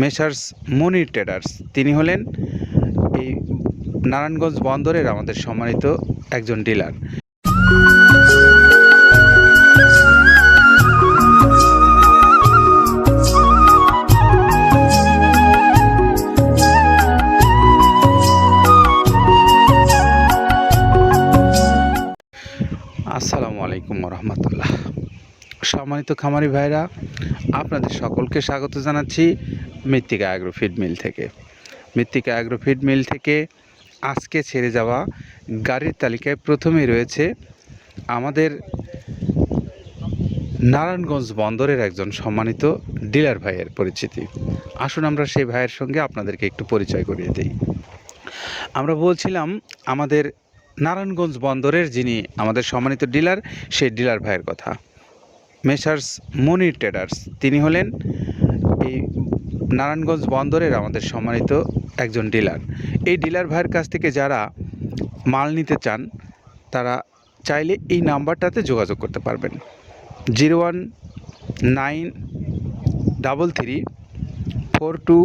Messrs মনির traders. তিনি হলেন এই নারায়ণগঞ্জ বন্দরের আমাদের সম্মানিত একজন ডিলার। আসসালামু আলাইকুম রহমতুল্লাহ সম্মানিত খামারি ভাইরা, আপনাদের সকলকে স্বাগত জানাচ্ছি। মৃত্তিকা অ্যাগ্রো ফিড মিল থেকে। মৃত্তিকা অ্যাগ্রো ফিড মিল থেকে আজকে ছেড়ে যাওয়া গাড়ির তালিকায় প্রথমেই রয়েছে আমাদের নারায়ণগঞ্জ বন্দরের একজন সম্মানিত ডিলার ভাইয়ের পরিচিতি। আসুন আমরা সেই ভাইয়ের সঙ্গে আপনাদেরকে একটু পরিচয় করিয়ে দিই। আমরা বলছিলাম আমাদের নারায়ণগঞ্জ বন্দরের যিনি আমাদের সম্মানিত ডিলার, সেই ডিলার ভাইয়ের কথা। মেসার্স মনির ট্রেডার্স তিনি হলেন এই নারায়ণগঞ্জ বন্দরের আমাদের সম্মানিত একজন ডিলার। এই ডিলার ভাইয়ের কাছ থেকে যারা মাল নিতে চান, তারা চাইলে এই নাম্বারটাতে যোগাযোগ করতে পারবেন। Zero one nine double three four two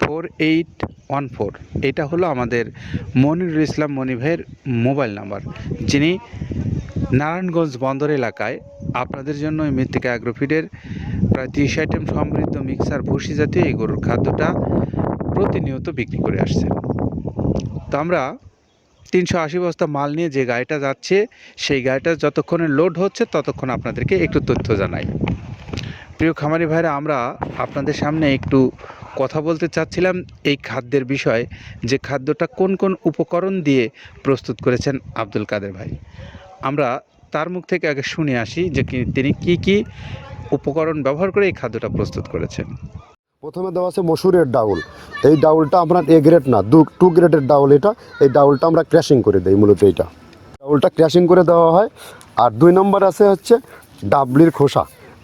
four eight one four. এটা হলো আমাদের মনিরুল ইসলাম মনি ভাইয়ের মোবাইল নাম্বার। যিনি নারায়ণগঞ্জ বন্দর এলাকায় আপনাদের জন্য মৃত্তিকা অ্যাগ্রোফিডের প্রায় তিরিশ আইটেম সমৃদ্ধ মিক্সার ভুসি জাতীয় এই গরুর খাদ্যটা প্রতিনিয়ত বিক্রি করে আসছে। তো আমরা তিনশো আশি বস্তা মাল নিয়ে যে গাড়িটা যাচ্ছে, সেই গাড়িটা যতক্ষণে লোড হচ্ছে ততক্ষণ আপনাদেরকে একটু তথ্য জানাই। প্রিয় খামারি ভাইরা, আমরা আপনাদের সামনে একটু কথা বলতে চাচ্ছিলাম এই খাদ্যের বিষয়ে, যে খাদ্যটা কোন কোন উপকরণ দিয়ে প্রস্তুত করেছেন আব্দুল কাদের ভাই। আমরা তার মুখ থেকে আগে শুনে আসি যে তিনি কি কি উপকরণ ব্যবহার করে এই খাদ্যটা প্রস্তুত করেছে প্রথমে দেওয়া আছে মসুরের ডাউল। এই ডাউলটা আপনার এ গ্রেড না, দু টু গ্রেডের ডাউল এটা। এই ডাউলটা আমরা ক্র্যাশিং করে দিই মূলত এইটা। ডাউলটা ক্র্যাশিং করে দেওয়া হয়। আর দুই নম্বর আছে হচ্ছে ডাবলির খোসা।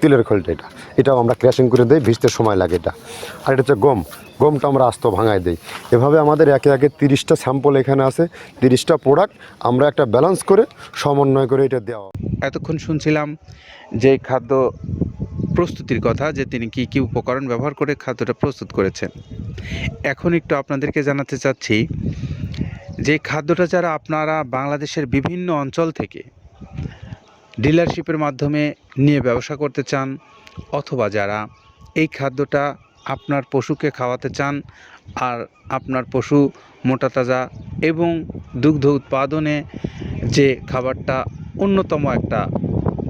তিলের খোলটা এটা। এটাও আমরা ক্র্যাশিং করে দিই, ভিজতে সময় লাগে এটা। আর এটা হচ্ছে গম। গমটা আমরা আস্ত ভাঙায় দিই। এভাবে আমাদের একে একে তিরিশটা স্যাম্পল এখানে আছে, তিরিশটা প্রোডাক্ট আমরা একটা ব্যালেন্স করে, সমন্বয় করে এটা দেওয়া এতক্ষণ শুনছিলাম যে খাদ্য প্রস্তুতির কথা, যে তিনি কি কি উপকরণ ব্যবহার করে খাদ্যটা প্রস্তুত করেছেন। এখন একটু আপনাদেরকে জানাতে চাচ্ছি যে খাদ্যটা যারা আপনারা বাংলাদেশের বিভিন্ন অঞ্চল থেকে ডিলারশিপের মাধ্যমে নিয়ে ব্যবসা করতে চান, অথবা যারা এই খাদ্যটা আপনার পশুকে খাওয়াতে চান আর আপনার পশু মোটা তাজা এবং দুগ্ধ উৎপাদনে যে খাবারটা অন্যতম একটা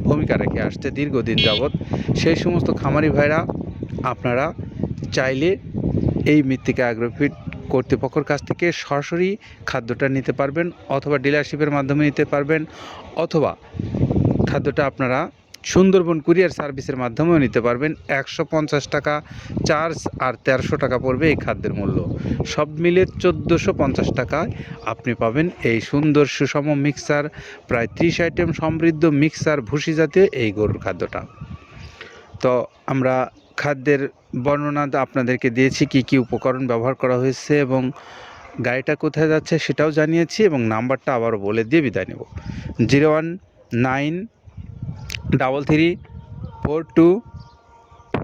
ভূমিকা রেখে আসছে দীর্ঘদিন যাবৎ, সেই সমস্ত খামারি ভাইরা আপনারা চাইলে এই মৃত্তিকা অ্যাগ্রোফিট কর্তৃপক্ষের কাছ থেকে সরাসরি খাদ্যটা নিতে পারবেন, অথবা ডিলারশিপের মাধ্যমে নিতে পারবেন, অথবা খাদ্যটা আপনারা সুন্দরবন কুরিয়ার সার্ভিসের মাধ্যমেও নিতে পারবেন। একশো পঞ্চাশ টাকা চার্জ আর তেরোশো টাকা পড়বে এই খাদ্যের মূল্য। সব মিলে চোদ্দোশো পঞ্চাশ টাকায় আপনি পাবেন এই সুন্দর সুষম মিক্সার, প্রায় ত্রিশ আইটেম সমৃদ্ধ মিক্সার ভুসি জাতীয় এই গরুর খাদ্যটা। তো আমরা খাদ্যের বর্ণনা আপনাদেরকে দিয়েছি, কি কি উপকরণ ব্যবহার করা হয়েছে এবং গাড়িটা কোথায় যাচ্ছে সেটাও জানিয়েছি এবং নাম্বারটা আবারও বলে দিয়ে বিদায় নেব। Zero one nine double three four two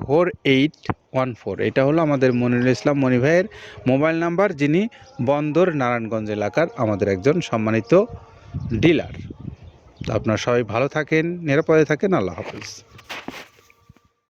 four eight one four. এটা হলো আমাদের মনিরুল ইসলাম মনি ভাইয়ের মোবাইল নাম্বার, যিনি বন্দর নারায়ণগঞ্জ এলাকার আমাদের একজন সম্মানিত ডিলার। আপনারা সবাই ভালো থাকেন, নিরাপদে থাকেন, আল্লাহ হাফিজ।